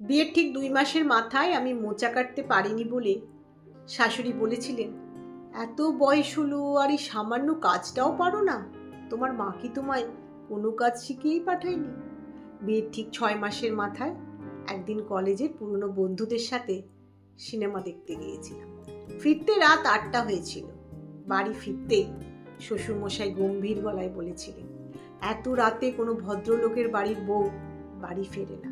বিয়ের ঠিক দুই মাসের মাথায় আমি মোচা কাটতে পারিনি বলে শাশুড়ি বলেছিলেন, এত বয়স হলো আর এই সামান্য কাজটাও পারো না। তোমার মা কি তোমায় কোনো কাজ শিখিয়েই পাঠায়নি? বিয়ের ঠিক ছয় মাসের মাথায় একদিন কলেজের পুরনো বন্ধুদের সাথে সিনেমা দেখতে গিয়েছিলাম। ফিরতে রাত আটটা হয়েছিল। বাড়ি ফিরতে শ্বশুরমশাই গম্ভীর গলায় বলেছিলেন, এত রাতে কোনো ভদ্রলোকের বাড়ির বউ বাড়ি ফেরে না।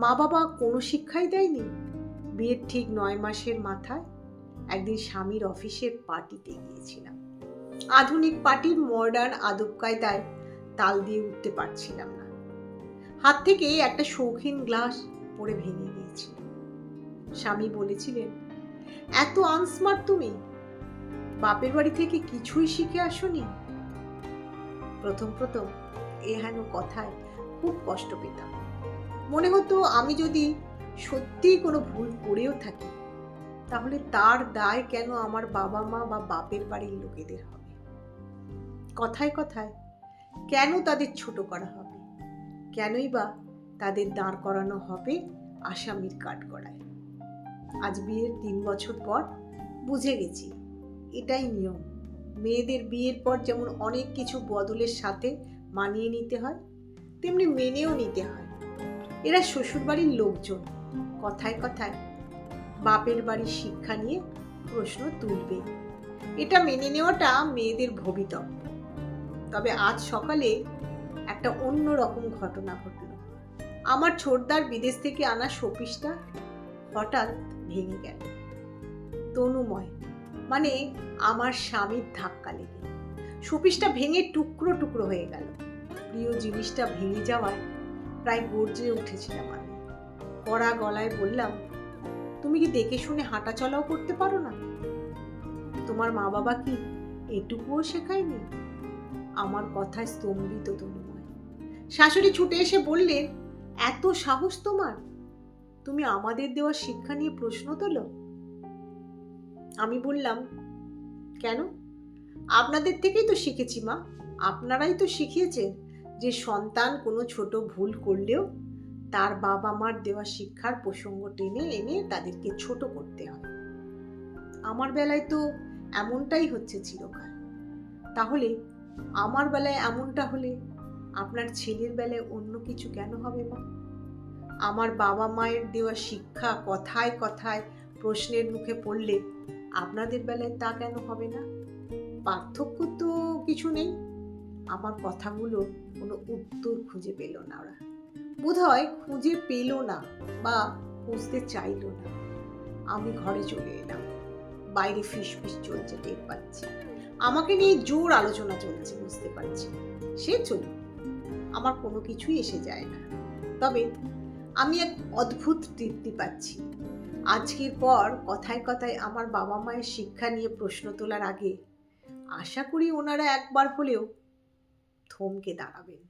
মা বাবা কোনো শিক্ষাই দেয়নি? বিয়ের ঠিক নয় মাসের মাথায় একদিন স্বামীর অফিসের পার্টিতে গিয়েছিলাম। আধুনিক পার্টির মডার্ন আদব কায়দায় তাল দিয়ে উঠতে পারছিলাম না। হাত থেকে একটা শৌখিন গ্লাস পড়ে ভেঙে গিয়েছিল স্বামী বলেছিলেন, এত আনস্মার্ট তুমি। বাপের বাড়ি থেকে কিছুই শিখে আসনি? প্রথম প্রথম এ হেন কথায় খুব কষ্ট পেতাম। মনে হতো আমি যদি সত্যিই কোনো ভুল করেও থাকি, তাহলে তার দায় কেন আমার বাবা মা বা বাপের বাড়ির লোকেদের হবে? কথায় কথায়, কেন তাদের ছোট করা হবে? কেনই বা তাদের দাঁড় করানো হবে আসামির কাঠ করায় আজ বিয়ের তিন বছর পর বুঝে গেছি, এটাই নিয়ম। মেয়েদের বিয়ের পর যেমন অনেক কিছু বদলের সাথে মানিয়ে নিতে হয়, তেমনি মেনেও নিতে হয়। এরা শ্বশুরবাড়ির লোকজন। কথায় কথায় বাপের বাড়ির শিক্ষা নিয়ে প্রশ্ন তুলবে। এটা মেনে নেওয়াটা মেয়েদের ভবিতব্য। তবে আজ সকালে একটা অন্য রকম ঘটনা ঘটল। আমার ছোটদার বিদেশ থেকে আনা শোপিসটা হঠাৎ ভেঙে গেল। তনুময় মানে আমার স্বামীর ধাক্কা লেগে। শোপিসটা ভেঙে টুকরো টুকরো হয়ে গেল। প্রিয় জিনিসটা ভেঙে যাওয়ায় প্রায় গর্জে উঠেছিলাম আমি। কড়া গলায় বললাম, তুমি কি দেখে শুনে হাঁটা চলাও করতে পারো না? তোমার মা বাবা কি এটুকুও শেখায়নি? আমার কথায় স্তম্ভিত তনুময়। শাশুড়ি ছুটে এসে বললেন, এত সাহস তোমার? তুমি আমাদের দেওয়া শিক্ষা নিয়ে প্রশ্ন তোলো? আমি বললাম, কেন? আপনাদের থেকেই তো শিখেছি মা। আপনারাই তো শিখিয়েছেন যে সন্তান কোনো ছোট ভুল করলেও তার বাবা মার দেওয়া শিক্ষার প্রসঙ্গ টেনে এনে তাদেরকে ছোট করতে হয়। আমার বেলায় তো এমনটাই হচ্ছে চিরকাল। তাহলে আমার বেলায় এমনটা হলে আপনার ছেলের বেলায় অন্য কিছু কেন হবে মা? আমার বাবা মায়ের দেওয়া শিক্ষা কথায় কথায় প্রশ্নের মুখে পড়লে আপনাদের বেলায় তা কেন হবে না? পার্থক্য তো কিছু নেই। আমার কথাগুলো কোনো উত্তর খুঁজে পেল না ওরা। বোধহয় খুঁজে পেল না বা খুঁজতে চাইল না। আমি ঘরে চলে এলাম। বাইরে ফিস ফিস চলছে, টের পাচ্ছি। আমাকে নিয়ে জোর আলোচনা চলছে, বুঝতে পারছি। সে চলুক, আমার কোনো কিছুই এসে যায় না। তবে আমি এক অদ্ভুত তৃপ্তি পাচ্ছি। আজকের পর কথায় কথায় আমার বাবা মায়ের শিক্ষা নিয়ে প্রশ্ন তোলার আগে আশা করি ওনারা একবার হলেও থমকে দাঁড়াবেন।